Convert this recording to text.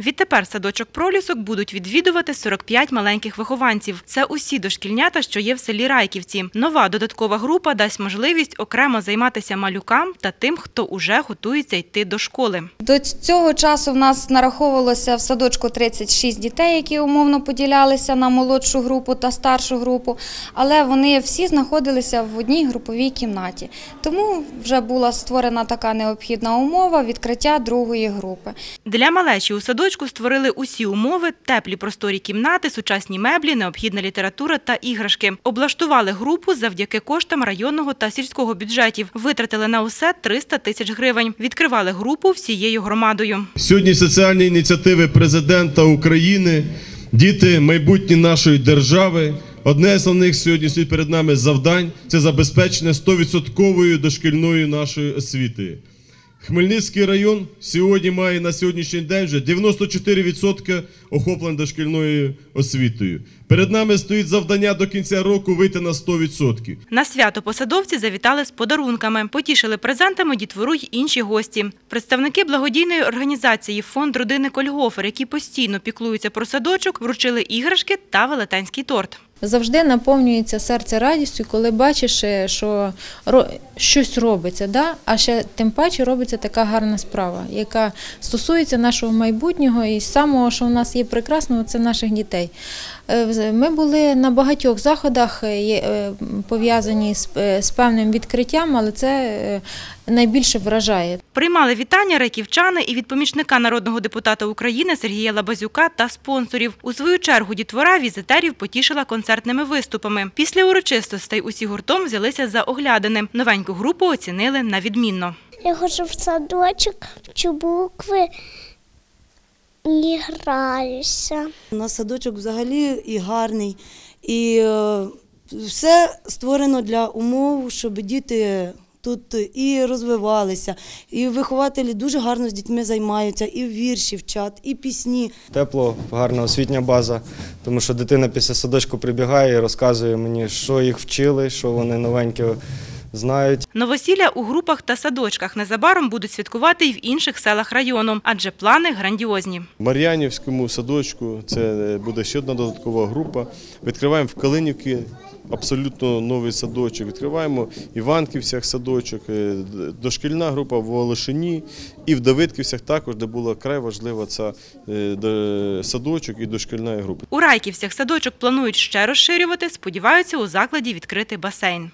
Відтепер садочок пролісок будуть відвідувати 45 маленьких вихованців. Це усі дошкільнята, що є в селі Райківці. Нова додаткова група дасть можливість окремо займатися малюкам та тим, хто уже готується йти до школи. До цього часу в нас нараховувалося в садочку 36 дітей, які умовно поділялися на молодшу групу та старшу групу, але вони всі знаходилися в одній груповій кімнаті. Тому вже була створена така необхідна умова відкриття другої групи. Для малечі у садочку створили усі умови: теплі просторі кімнати, сучасні меблі, необхідна література та іграшки. Облаштували групу завдяки коштам районного та сільського бюджетів. Витратили на усе 300 тисяч гривень. Відкривали групу всією громадою. Сьогодні соціальні ініціативи президента України, діти майбутнє нашої держави. Одне з них сьогодні стоїть перед нами завдань це забезпечення 100% дошкільної нашої освіти. Хмельницький район сьогодні має на сьогоднішній день вже 94% охоплень дошкільною освітою. Перед нами стоїть завдання до кінця року вийти на 100%. На свято посадовці завітали з подарунками, потішили презентами дітвору й інші гості. Представники благодійної організації Фонд родини Кольгофер, які постійно піклуються про садочок, вручили іграшки та велетенський торт. Завжди наповнюється серце радістю, коли бачиш, е, що щось робиться, да? а ще тим паче робиться така гарна справа, яка стосується нашого майбутнього і самого, що в нас є прекрасного, це наших дітей. Е, Ми були на багатьох заходах, е, пов'язані з, певним відкриттям, але це найбільше вражає. Приймали вітання райківчани і від помічника народного депутата України Сергія Лабазюка та спонсорів. У свою чергу дітвора візитерів потішила концертними виступами. Після урочистостей усі гуртом взялися за оглядини. Новеньку групу оцінили на відмінно. Я ходжу в садочок, вчу букви і граюся. У нас садочок взагалі і гарний, і е, все створено для умов, щоб діти тут і розвивалися, і вихователі дуже гарно з дітьми займаються, і вірші вчать, і пісні. Тепло, гарна освітня база, тому що дитина після садочку прибігає і розказує мені, що їх вчили, що вони новеньке знають. Новосілля у групах та садочках незабаром будуть святкувати й в інших селах району, адже плани грандіозні. В Мар'янівському садочку це буде ще одна додаткова група. Відкриваємо в Калинівці абсолютно новий садочок. Відкриваємо Іванківцях садочок, е, дошкільна група в Волошині і в Давидківцях також, де була край важлива ця е, садочок і дошкільна група. У Райківцях садочок планують ще розширювати. Сподіваються, у закладі відкрити басейн.